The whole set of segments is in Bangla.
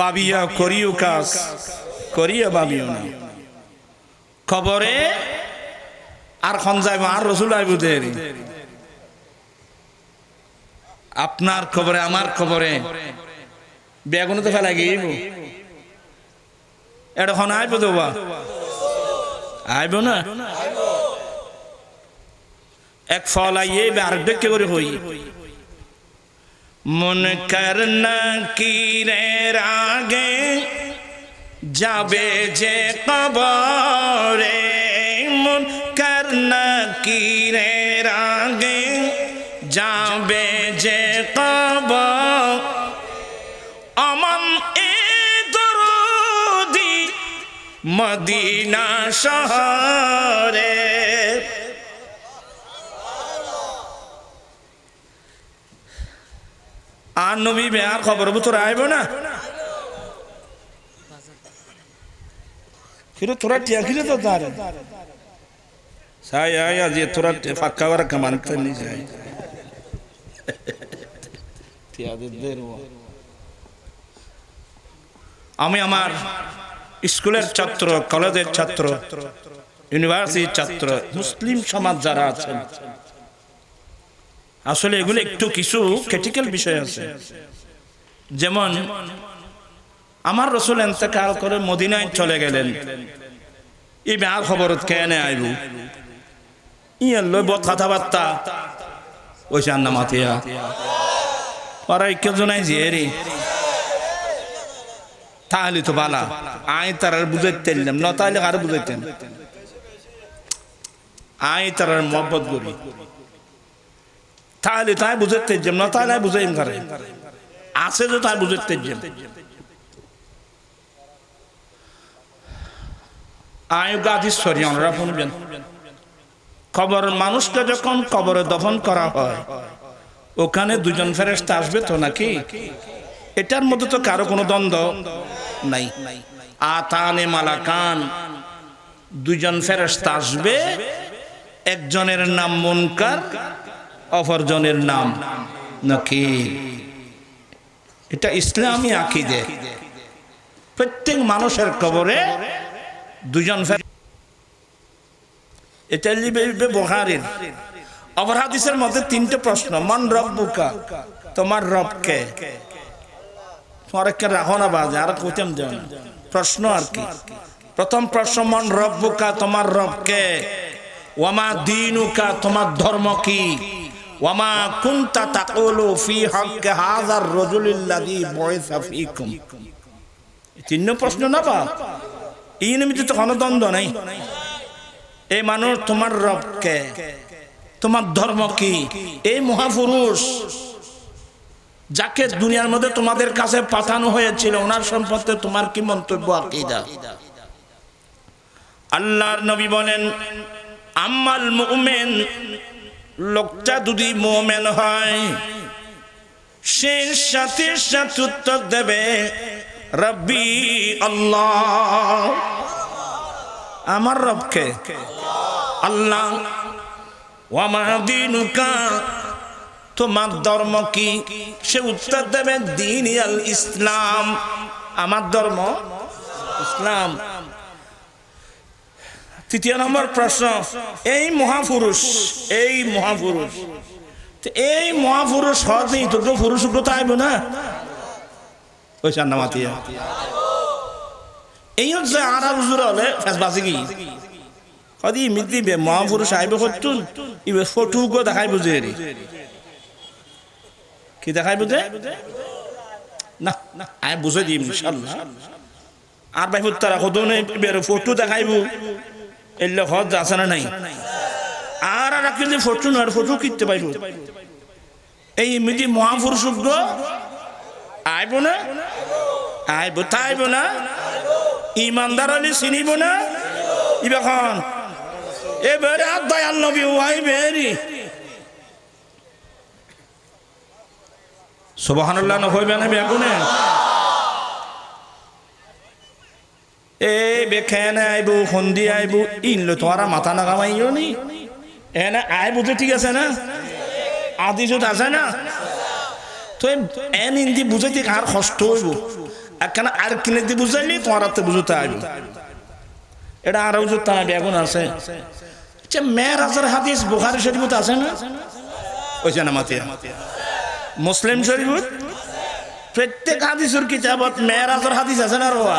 বাবিয়া করিও কাজ, করিয়া বাবিও না। খবরে আর খন যাইব, আর রসুল আইব দেরি। আপনার খবরে আমার খবরে বেগুনে তো ফেলা গিয়ে এটা আইব তো আইব না? এক ফল আইয়ে আর ডেকে করে হই। মন করনা কিরের আগে যাবে যে কবরে? মন করনা কিরের আগে যাবে যে কবর? অমন এ দরদি মদিনা শহরে আর নবী বেয়ার খবর তোরা আইব না। কিরে তোরা টিয়া তো তার সাই, আয়, আজ তোরা ফাক্কা করা কামান করনি যাই আমি আমার স্কুলের ছাত্র, কলেজের ছাত্র, ইউনিভার্সিটির ছাত্র, মুসলিম সমাজ যারা আছেন আসলে এগুলো একটু কিছু ক্রিটিক্যাল বিষয় আছে। যেমন, আমার রসুল এতেকাল করে মদিনায় চলে গেলেন। এই বেয়ার খবর কেনে আইব। ইয়ার লই বত কথাবার্তা। ওইসে আন্না মাতিয়া। ওরা কেউ জনাই যে রে তাহলে তো বালা। আই তার বুঝাইতে ন। তাহলে আর বুঝাইতেন? আই তার মহব্বত করি। তাহলে তাই বুঝাইতে যেম না তাহলে বুঝাইম করে? আছে যে তাই বুঝাইতে যেম আয় গাদীশ্বরী আমরা শুনবেন। কবর মানুষকে যখন কবরে দফন করা হয়, ওখানে দুজন ফেরেস্তা আসবে তো নাকি? এটার মধ্যে তো কারও কোনো দ্বন্দ্ব নাই। আতানে মালাকান দুজন ফেরেস্তা আসবে, একজনের নাম মুনকার অপরজনের নাম নকির। এটা ইসলামী আকিদে। প্রত্যেক মানুষের কবরে দুজন এটা লিবে মধ্যে তিনটে প্রশ্ন, মন রব বুকা তোমার রবকে তোমার কে রাখো না বাজে, আর কইতাম দেও। প্রশ্ন আর কি? প্রথম প্রশ্ন, মন রব্বুকা? তোমার রবকে ওয়ামা দিনুকা? তোমার ধর্ম কি? ওয়ামা কুনতা তাকুলু ফি হক্কে হাযার রাজুলিল্লাযী বুইসা ফীকুম। তিন প্রশ্ন না বা? এই নিমিত্তে তো কোনো দ্বন্দ্ব নাই। এই মানুষ তোমার রবকে, তোমার ধর্ম কি এই মহাপুরুষ যাকে দুনিয়ার মধ্যে তোমাদের কাছে পাঠানো হয়েছিল, ওনার সম্পর্কে তোমার কি মন্তব্য আকিদা? আল্লাহর নবী বলেন, আম্মাল মুমিন লোকটা যদি মোমেন হয়, সে সাথে সাথে উত্তর দেবে, রব্বি আল্লাহ। আমার রবকে? আল্লাহ ওয়ামাদিনুকা তোমার ধর্ম কি? সে উত্তর দেবে দিন ইসলাম। আমার ধর্ম ইসলাম। তৃতীয় নম্বর প্রশ্ন, এই মহাপুরুষ এই মহাপুরুষ। এই মহাপুরুষ নেই তো পুরুষ তো আইব না? ওই চান্না মাতিয়া। এই হচ্ছে আর হুজুর হলে ফেস বাসি কি? কদি মিদি বে, মহাপুরুষ আইবে করতুন ইবে ফটো গো দেখাই বুঝে রে কি দেখাই বুঝে না আই বুঝে দিম ইনশাআল্লাহ আর ভাই তারা কত বের ফটো দেখাইব। এলে হজ আছে না নাই? আর আর কিন্তু ফটো না ফটো কিনতে পাইব। এই মিদি মহাপুরুষ আইব না? আইব, তাইব না? ইমানদার হলে চিনিব না? ইবেখন এবারে আর দয়াল নবী ওয়াই বেরি সুবহানাল্লাহ নহইবে না বেগুনে আইব তোমারা মাথা নাগামাইও নি। এনে তো ঠিক আছে না? আদি যত আছে না? তো এন ইন্দি বুঝাইতে কষ্ট হইব। আর কিনে বুঝাইলি, তোমার হাতে বুঝতে এটা আছে। আচ্ছা মেয়েরাজের হাদিস বুখারি শরীফত আছে না? ওই না মাতিয়া। মুসলিম শরীফত? প্রত্যেক হাদিসের কিতাবত মেয়েরাজের হাদিস আছে না রোয়া?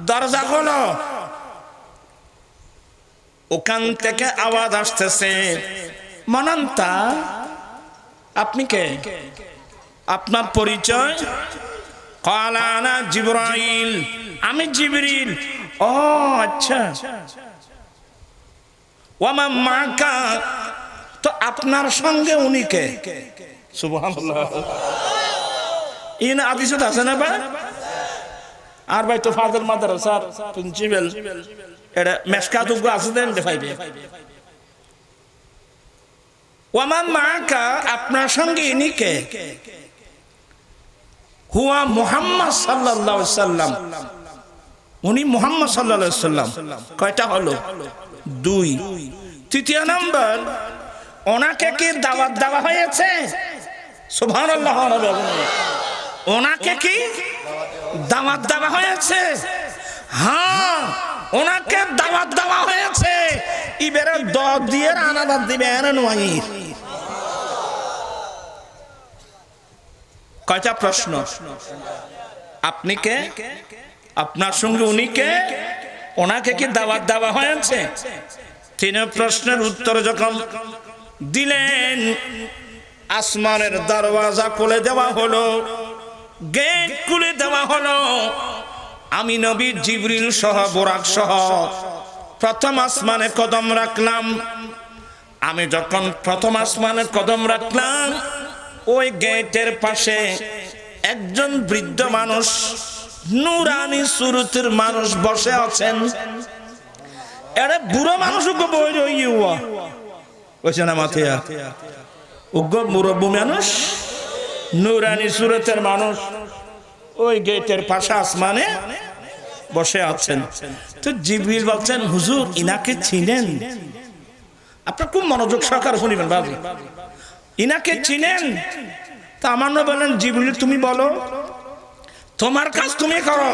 দরজা খোলো। ওখান থেকে আওয়াজ আসতেছে। মনন্তা আপনি কে? আপনার পরিচয়? কালানা জিবরাইল। আমি জিবরিল। ও আচ্ছা। ওমা মাকা। তো আপনার সঙ্গে উনি কে? সুবহানাল্লাহ। ইন আদিসত আছে না ভাই? আর ভাই তো ফাদার মাদার স্যার প্রিন্সিপাল এটা মেসকাত আছে দেন দেখাইবে ওমা মাকা আপনার সঙ্গে ইনি কে? হুয়া মুহাম্মদ সাল্লাল্লাহু সাল্লাম। উনি মুহাম্মদ সাল্লাল্লাহু সাল্লাম। কয়টা হলো? দুই। তৃতীয় নাম্বার, ওনাকে কি দাওয়াত দেওয়া হয়েছে? সুবহানাল্লাহ ওনাকে কি? দাওয়াত দেওয়া হয়েছে। হ্যাঁ ওনাকে দাওয়াত দেওয়া হয়েছে। ইবেরে দ দিয়ে আনাদার দিবে এনে নয় কয়টা প্রশ্ন? আপনি কে? আপনার সঙ্গে উনি কে? ওনাকে কি দাওয়াত দেওয়া হয়েছে? তিন প্রশ্নের উত্তর যখন দিলেন, আসমানের দরওয়াজা খুলে দেওয়া হলো। গেট খুলে দেওয়া হলো। আমি নবী জিবরিল সহ, বোরাক সহ প্রথম আসমানে কদম রাখলাম। আমি যখন প্রথম আসমানে কদম রাখলাম, ওই গেটের পাশে একজন বৃদ্ধ মানুষ, নুরানি সুরতের মানুষ বসে আছেন। এরে বুড়ো মানুষ বই রইয়া না মাথিয়া উগ্র মুরব্বী মানুষ। নুরানি সুরতের মানুষ। ওই গেটের পাশে আসমানে বসে আছেন। তো জিবরিল বলছেন, হুজুর, ইনাকে চিনেন? আপনার খুব মনোযোগ সহকার শুনিবেন, বাবু। ইনাকে চিনেন? তা আমার না বলেন, জিবরিল, তুমি বলো, তোমার কাজ তুমি করো।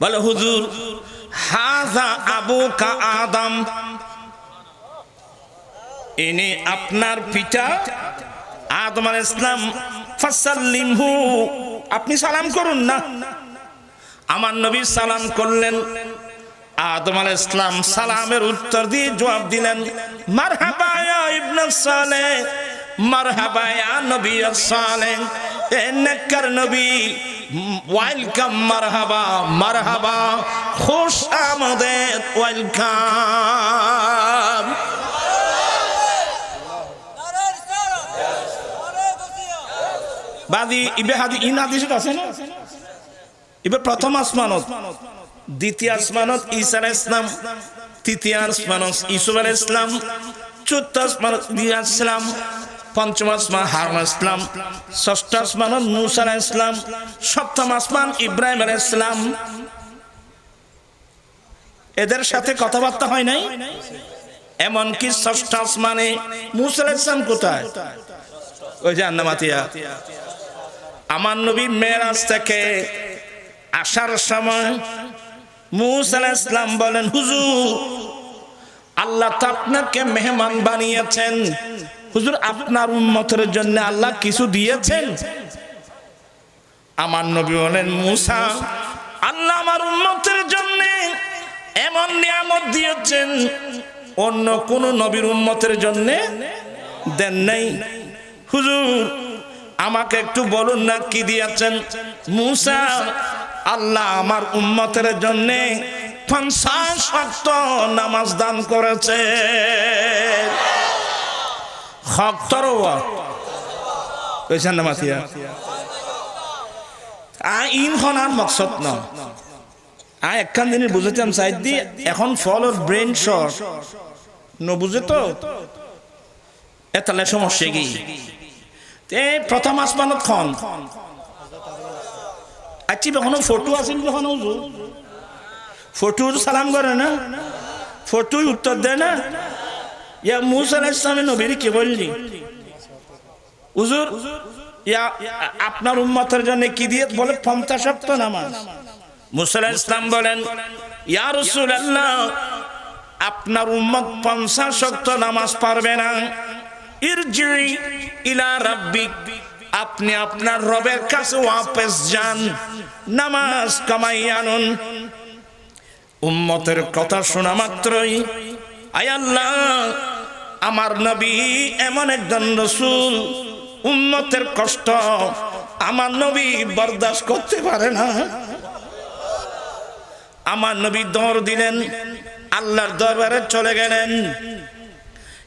বলে, হুজুর, হাজা আবু কা আদম, ইনি আপনার পিতা আদম আল ইসলাম ফাসাল্লিমহু আপনি সালাম করুন না। আমার নবী সালাম করলেন। আদম আল ইসলাম সালামের উত্তর দিয়ে জবাব দিলেন, মারহাবা ইয়া ইবনে সালেহ মারহাবা ইয়া নবী সালেহ এ নেককার নবী, ওয়েলকাম, মারহাবা মারহাবা, খুশ আমাদের, ওয়েলকাম। বাদি ইবে হাদি ইন হাদিস আছে না? ইবে প্রথম আসমানত, দ্বিতীয় আসমানত ঈসা আলাইহিস ইসলাম তৃতীয় আসমানত ইসুফ আলাইহিস ইসলাম চতুর্থ আসমানত দিয়া ইসলাম পঞ্চম আসমান হারুন ইসলাম ষষ্ঠ আসমানত মুসা আলাইহিস ইসলাম সপ্তম আসমান ইব্রাহিম আলাইহিস ইসলাম এদের সাথে কথাবার্তা হয় নাই? এমনকি ষষ্ঠ আসমানে মুসা আলাইহিস ইসলাম কোথায়? ওই যে আন্নামাতিয়া আমার নবী মেরাজ থেকে আসার সময় ইসলাম বলেন, হুজুর, আল্লাহ তো আপনাকে মেহমান বানিয়েছেন। হুজুর, আপনার উন্মতের জন্য আল্লাহ কিছু দিয়েছেন? আমার নবী বলেন, মুসা, আল্লাহ আমার উন্মতের জন্য এমন নিয়ামত দিয়েছেন, অন্য কোন নবীর উন্মতের জন্য দেন নাই। হুজুর আমাকে একটু বলুন না কি দিয়েছেন? মুসা, আল্লাহ আমার উম্মতের জন্য নামাজ দান করেছে। হক তরোয়া কইছেন না মাতিয়া? আ ইন আর মকসদ ন। আ, একখান এখন ফল ওর ব্রেন বুঝে তো? এতালে সমস্যা কি? প্রথম আসমানত খন। আচ্ছি কখনো ফটো আছিল কখনো ফটোর সালাম করে না? ফটোই উত্তর দেয় না? ইয়া মুসা সালামের নবীর কি বললি? হুজুর ইয়া আপনার উম্মতের জন্য কি দিয়ে বলে পঞ্চাশ সপ্তাহ নামাজ? মুসা ইসলাম বলেন, ইয়া রাসূলুল্লাহ, আপনার উম্মত পঞ্চাশ শক্ত নামাজ পারবে না। ইরজি ইলা আপনি আপনার রবের কাছে ওয়াপস যান, নামাজ কামাই আনুন। উম্মতের কথা শোনা মাত্রই, আয় আল্লাহ, আমার নবী এমন একজন রসুল, উম্মতের কষ্ট আমার নবী বরদাস্ত করতে পারে না। আমার নবী দৌড় দিলেন, আল্লাহর দরবারে চলে গেলেন।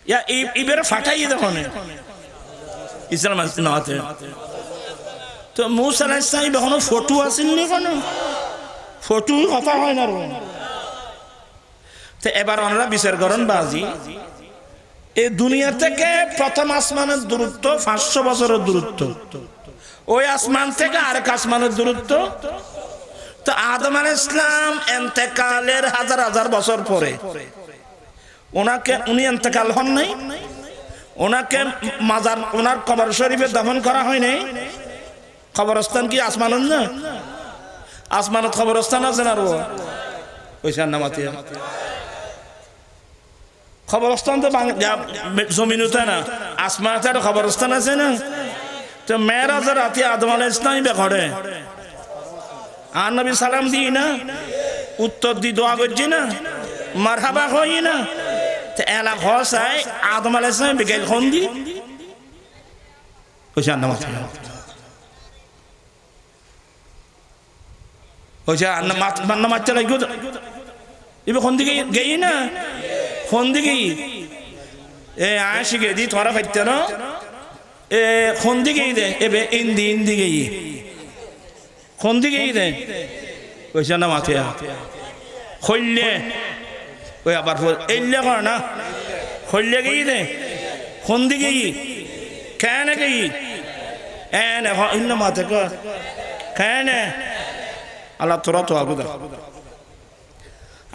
ইয়া ফাটাই দেখুন ইসলাম নাতে তো মুসা আলাইহিস এখনও ফটো আসেননি কোনো ফটো কথা হয় না তো এবার ওনারা বিচার করেন বাজি। এই দুনিয়া থেকে প্রথম আসমানের দূরত্ব পাঁচশো বছরের দূরত্ব। ওই আসমান থেকে আরেক আসমানের দূরত্ব। তো আদম আল ইসলাম এন্তেকালের হাজার হাজার বছর পরে ওনাকে উনি এন্তেকাল হন নাই। ওনাকে মাজার, ওনার কবর শরীফে দাফন করা হয় নাই। কবরস্থান কি আসমানত না? আসমানত কবরস্থান আছে না ওইসার নামাতে খবরস্থান তো জমিন উঠে না, আসমানাতে একটা খবরস্থান আছে না। তো মেয়েরাজের রাতে আদম আলাহ ইসলামই বেঘরে আর নবী সালাম দিই না। উত্তর দি দোয়া করছি না। মারহাবা হই না। এলা ঘসাই আদম আলাহ ইসলাম বিকেল খন দি ওইসা নামাজ ওইসা নামাজ চালাই এবার কোন দিকে গেই না কোন দিকে এ আশিকে দি তোরা ফাইতে না এ কোন দিকে দে এবে ইন্দি ইন্দি গেই কোন দিকে দে মাথে ওই আবার কর না? খৈলে গেই দে কোন দিকে কেন? গেই আল্লাহ তোরা তো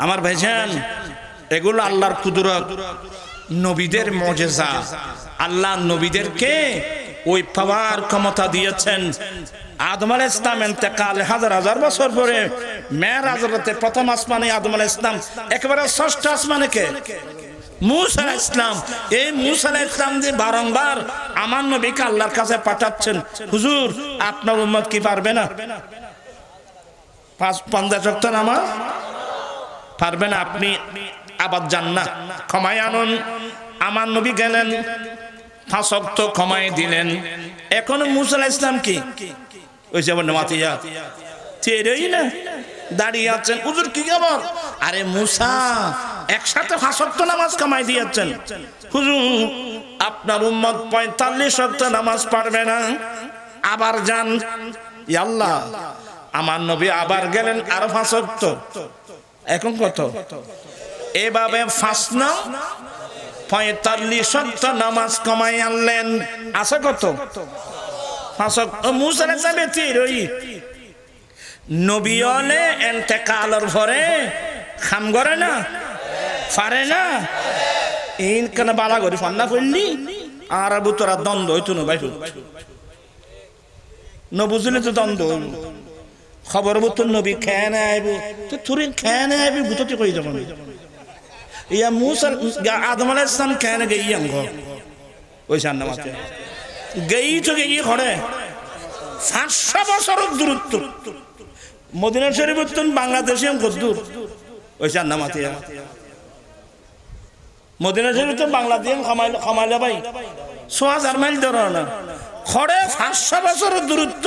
আমার ভাইজান এগুলো আল্লাহর কুদরত। নবীদের মজেজা। আল্লাহ নবীদেরকে ওই পাওয়ার ক্ষমতা দিয়েছেন। আদম ইসলাম এতেকাল হাজার হাজার বছর পরে মেয়ের হাজরতে প্রথম আসমানে আদম ইসলাম একেবারে ষষ্ঠ আসমানে কে ইসলাম এই ইসলাম যে বারংবার আমার কাছে পাঠাচ্ছেন, হুজুর, আপনার কি পারবে না? নামাজ? পারবেন আপনি আবার যান না। ক্ষমায় আনুন। আমার নবী গেলেন ফাঁসক্ত ক্ষমায় দিলেন। এখন মুসা ইসলাম কি? ওই যে মাতিয়া চেরেই না, দাঁড়িয়ে আছেন। হুজুর, কি খবর? আরে মুসা, একসাথে ফাঁসক্ত নামাজ কামাই দিয়েছেন। হুজুর, আপনার উম্মত পঁয়তাল্লিশ শক্ত নামাজ পারবে না। আবার যান। আল্লাহ, আমার নবী আবার গেলেন আরও ফাঁসক্ত। এখন কত? এভাবে ফাঁস না পঁয়তাল্লিশ নামাজ কমাই আনলেন। আছে কত? মুসারে খাম না? না? তোরা বুঝলে তো দ্বন্দ্ব। খবর বুতো নবী খেয়ে না আইব। তো তুরিন খেয়ে না আইবি, বুততে কই যাব ইয়া মুসা আদম আলাইহিস সালাম খেয়ে না গেই আঙ্গ? ওই সান্না মাতে। গেই তো গেই ঘরে। পাঁচশো বছরের দূরত্ব। মদিনা শরীফ উত্তন বাংলাদেশে কত দূর। ওই সান্না মাতে। মদিনা শরীফ তো বাংলাদেশ খামাইলে খামাইলে ভাই। ছ হাজার মাইল ধর না। খড়ে পাঁচশো বছরের দূরত্ব।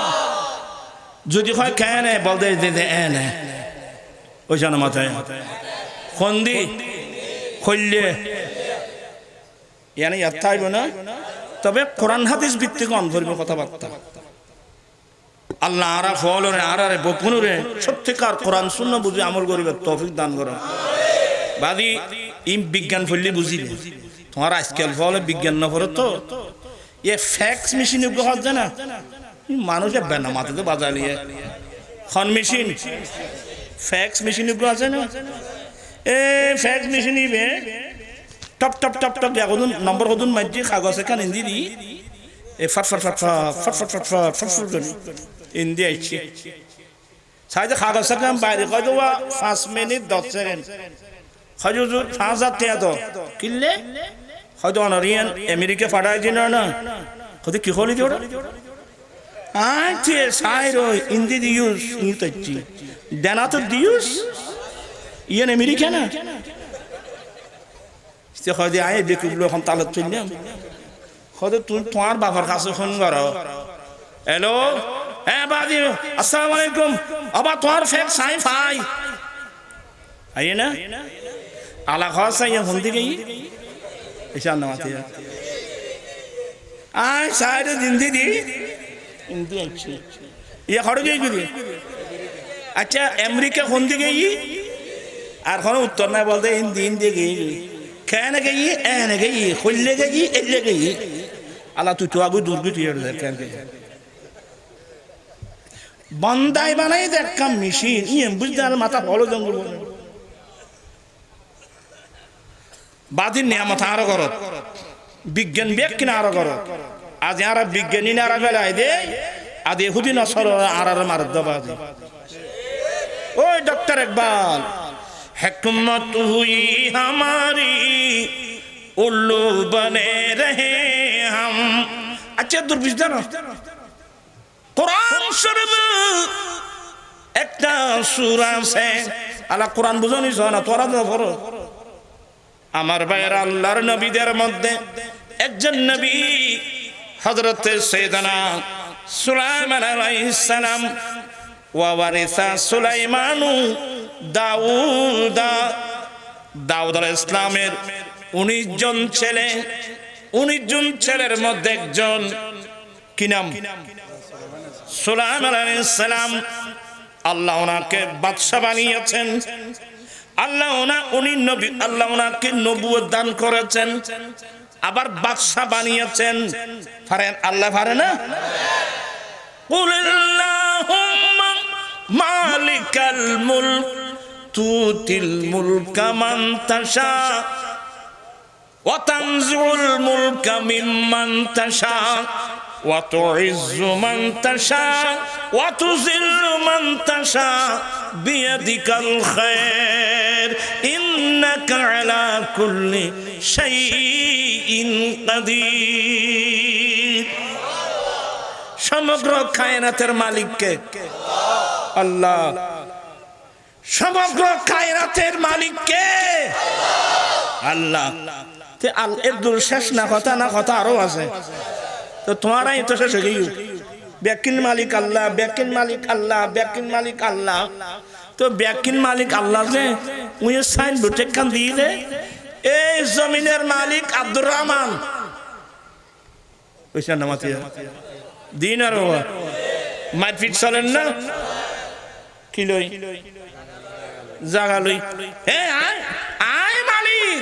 যদি হয় কেন বলতে দে দে এনে। ওই জানো মাথায়। খন্দি খল্লে ইয়ানি ইয়াত থাকবে না? তবে কোরআন হাদিস ভিত্তিক অন ধরবে কথাবার্তা। আল্লাহ আরা ফল আর আরে বকুন রে, সত্যিকার কোরআন শূন্য বুঝে আমল করিবে তৌফিক দান করো। বাদি, ইম বিজ্ঞান ফললে বুঝিবে তোমার আজকাল ফলে বিজ্ঞান না তো? এ ফ্যাক্স মেশিন যায় না? মানুষ যাবে না মাথাতে বাজালিয়ে খন মেশিন ফ্যাক্স মেশিন উপহার আছে না এ ফ্যাক্স মেশিন ইবে টপ টপ টপ টপ কদুন নম্বর কদুন মাঝি কাগজ এখান হিন্দি দি এ ফট ফট ফট ফট ফট ফট ফট ফট ফট করি হিন্দি আইছি সাইডে কাগজ এখান বাইরে কয় দেওয়া পাঁচ মিনিট দশ সেকেন্ড হয়তো পাঁচ হাজার টাকা তো কিনলে হয়তো অনারিয়ান আমেরিকা পাঠাই দিন না হয়তো কি হলি ওটা হিন্দি দিউস ইউতাচ্ছি দেনা তো দিউস ইয়ান আমেরিকা না সে হয়তো আয় বেকুগুলো এখন তালত চললাম হয়তো তুই তোমার বাবার কাছে ফোন করো হ্যালো হ্যাঁ বাদি আসসালামু আলাইকুম আবার তোমার ফেক সাই ফাই আইয়ে না আলা খাওয়া সাই ফোন দিকে এসে না মাতে আয় সাইডে জিন্দি দি ইয়ে আচ্ছা আমেরিকা ফোন দিকে আর কোনো উত্তর নাই বলতে হিন্দি হিন্দি গিয়ে কেন গেই এনে গেই খুললে গেই এলে গেই আলা তুই তো আগু দুর্গ তুই কেন বন্দাই বানাই দেখ মেশিন ইয়ে বুঝতে আর মাথা হলো জঙ্গল বাদির নিয়ামত আরও কর বিজ্ঞান বেগ কিনা আরও কর আজ আর বিজ্ঞানী আরা বেলায় দে, আজ এহুদিন আসল আর আর মারদাবাজি ওই ডক্টর একবার হেকমত হুই আমারি উল্লু বনে রহে হাম। আচ্ছা দুর্বিশ কোরআন শরীফ একটা সুরা আছে। আলা কোরআন বুঝনি না তোরা তো পড়ো। আমার ভাইয়ের আল্লাহর নবীদের মধ্যে একজন নবী হযরত সৈয়দনা সুলাইমান আলাইহিস সালাম ওয়া ওয়ারিসা সুলাইমানু দাউদা দাউদ ইসলামের উনিশ জন ছেলে, উনিশ জন ছেলের মধ্যে একজন, কি নাম? সুলাইম আলাইসালাম আল্লাহ ওনাকে বাদশাহ বানিয়েছেন। আল্লাহ ওনা, উনি নবী, আল্লাহ ওনাকে নবুয় দান করেছেন। আবার বাদশা বানিয়েছেন। পারেন আল্লাহ পারে না? মালিকাল মুলক, তুতিল মুলকা মান তাশা, ওয়া তানজুল মুলকা মিম্মান তাশা। وتعز من تشاء وتذل من تشاء بيدك الخير إنك على كل شيء قدير সমগ্র কায়নাতের মালিককে আল্লাহ সমগ্র কায়রাতের মালিক কে আল্লাহ তে আল এর শেষ না কথা না কথা আরো আছে তো তোমারাই তো শেষ হয়ে ব্যাকিন মালিক আল্লাহ ব্যাকিন মালিক আল্লাহ ব্যাকিন মালিক আল্লাহ। তো ব্যাকিন মালিক আল্লাহ যে উই সাইন বুটে কান দিয়ে দে। এই জমিনের মালিক আব্দুর রহমান। ওইসা নামাতিয়া দিন আর মারপিট চলেন না। কিলোই জাগালই হে আয় আয় মালিক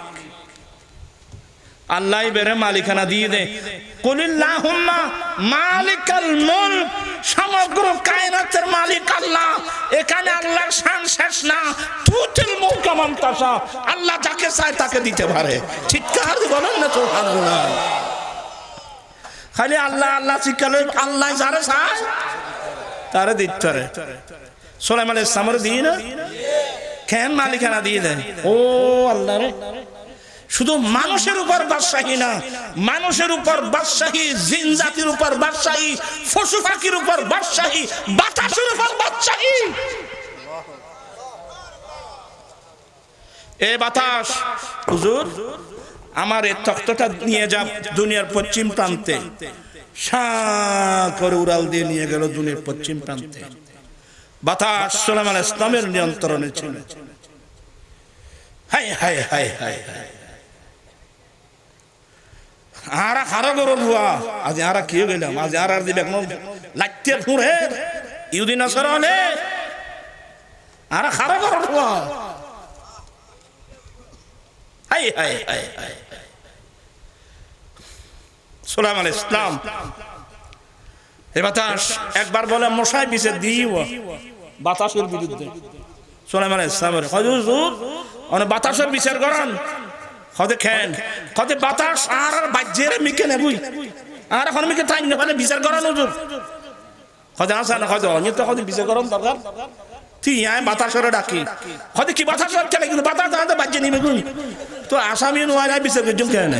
আল্লাহ বেরে মালিকানা দিয়ে দে। কুলিল্লাহুম্মা মালিকাল মুলক, সমগ্র কায়নাতের মালিক আল্লাহ। এখানে আল্লাহর শান শেষ না। তুতিল মুলক মান তাশা আল্লাহ যাকে চায় তাকে দিতে পারে। চিৎকার বলেন না, সুবহানাল্লাহ। খালি আল্লাহ আল্লাহ চিৎকার আল্লাহ যারে চায়, তারে দিতে পারে। সোলাইম আল ইসলামের দিয়ে না কেন মালিকানা দিয়ে দেয়। ও আল্লাহ রে। শুধু মানুষের উপর বাদশাহী না, মানুষের উপর বাদশাহী, জিন জাতির উপর বাদশাহী, পশু পাখির উপর বাদশাহী, বাতাসের উপর বাদশাহী। এ বাতাস, হুজুর, আমার এই তক্তটা নিয়ে যা দুনিয়ার পশ্চিম প্রান্তে। করে উড়াল দিয়ে নিয়ে গেল দুনিয়ার পশ্চিম প্রান্তে। বাতাস সোলাম আল ইসলামের নিয়ন্ত্রণে ছিল। হাই হাই হাই হাই হাই আরা খারা গরো ভুয়া। আজ আরা কি গেলাম? আজ আর আর দিবে কোনো লাগতে ফুড়ে ইউদিন আসর হলে। আরা খারা গরো ভুয়া। হাই হাই হাই হাই সোলাম আল ইসলাম। এ বাতাস একবার বলে মশাই বিছে দিও। বাতাসের বিরুদ্ধে। সোলাম আল ইসলামের হজুর অনেক বাতাসের বিচার করেন। হদে খেন হতে বাতাস আর আর বাজ্যের মিকে নেবুই। আর এখন মিকে টাইম নেবানে বিচার করা নজর হদে আসা না হদে অন্য তো হতে বিচার করান দরকার। তুই আয় বাতাসরে ডাকি। হতে কি বাতাস খেলে, কিন্তু বাতাস আমাদের বাজ্যে নিবে তো আসামি নয় বিচার করছুম কেন